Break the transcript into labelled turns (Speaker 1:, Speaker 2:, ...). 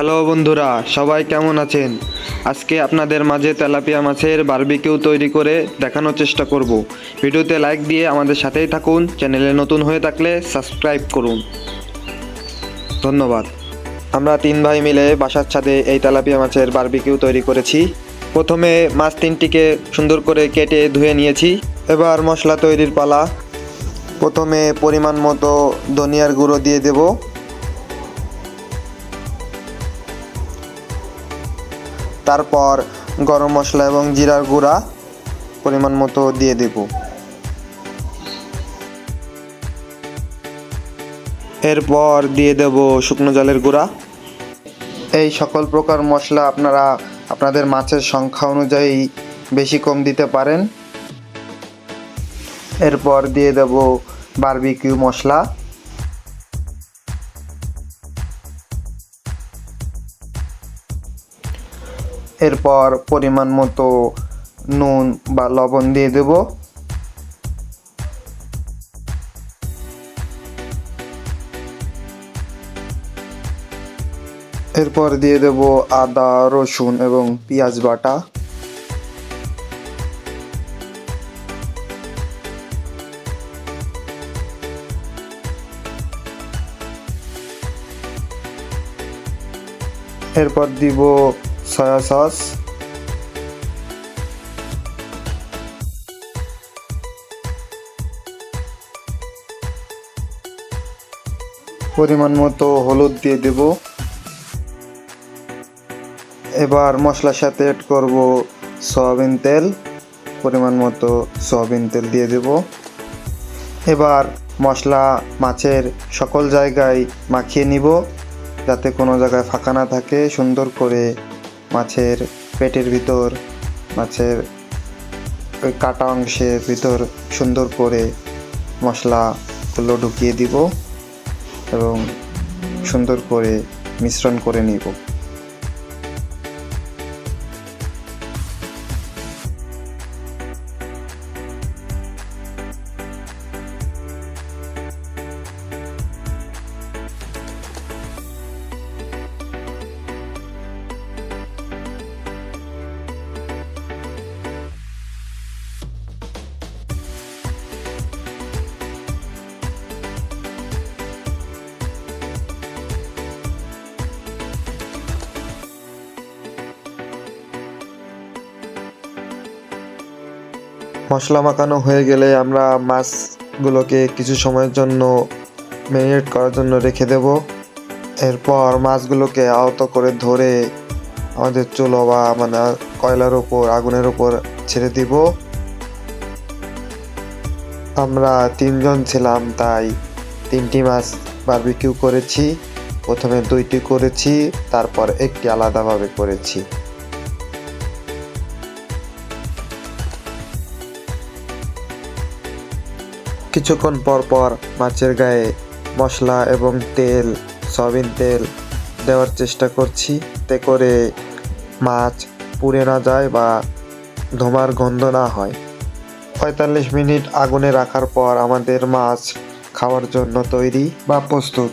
Speaker 1: Hello বন্ধুরা, সবাই কেমন আছেন? আজকে আপনাদের মাঝে তেলাপিয়া মাছের বারবিকিউ তৈরি করে দেখানোর চেষ্টা করব। ভিডিওতে লাইক দিয়ে আমাদের সাথেই থাকুন, চ্যানেলে নতুন হয়ে থাকলে সাবস্ক্রাইব করুন। ধন্যবাদ। আমরা তিন ভাই মিলে বাসার ছাদে এই তেলাপিয়া মাছের বারবিকিউ তৈরি করেছি। প্রথমে মাছ তিনটিকে সুন্দর করে কেটে ধুয়ে নিয়েছি। এবার মশলা তৈরির পালা। প্রথমে পরিমাণ মতো ধনিয়ার গুঁড়ো দিয়ে দেবো। তারপর গরম মশলা এবং জিরার গুঁড়া পরিমাণ মতো দিয়ে দেব। এরপর দিয়ে দেব শুকনো জলের গুঁড়া। এই সকল প্রকার মশলা আপনারা আপনাদের মাছের সংখ্যা অনুযায়ী বেশি কম দিতে পারেন। এরপর দিয়ে দেব বারবিকিউ মশলা। এরপর পরিমাণ মতো নুন বা লবণ দিয়ে দেব। এরপর দিয়ে দেব আদা, রসুন এবং পেঁয়াজ বাটা। এরপর দিব সয়া সস পরিমাণ মতো হলুদ দিয়ে দেব। এবার মশলার সাথে অ্যাড করব সয়াবিন তেল। পরিমাণ মতো সয়াবিন তেল দিয়ে দেব। এবার মশলা, মাছের সকল জায়গায় মাখিয়ে নিব, যাতে কোনো জায়গায় ফাঁকা না থাকে, সুন্দর করে মাছের পেটের ভিতর, মাছের ওই কাটা অংশের ভিতর সুন্দর করে মশলাগুলো ঢুকিয়ে দিব এবং সুন্দর করে মিশ্রণ করে নিব। মশলা মাখানো হয়ে গেলে আমরা মাছগুলোকে কিছু সময়ের জন্য ম্যারিনেট করার জন্য রেখে দেব। এরপর মাছগুলোকে আহত করে ধরে আমাদের চুলো বা মানে কয়লার ওপর আগুনের ওপর ছেড়ে দিব। আমরা তিনজন ছিলাম, তাই তিনটি মাছ বারবিকিউ করেছি। প্রথমে দুইটি করেছি, তারপর একটি আলাদাভাবে করেছি। কিছুক্ষণ পর পর মাছের গায়ে মশলা এবং তেল, সয়াবিন তেল দেওয়ার চেষ্টা করছি। তে করে মাছ পুড়ে না যায় বা ধোমার গন্ধ না হয়। পঁয়তাল্লিশ মিনিট আগুনে রাখার পর আমাদের মাছ খাওয়ার জন্য তৈরি বা প্রস্তুত।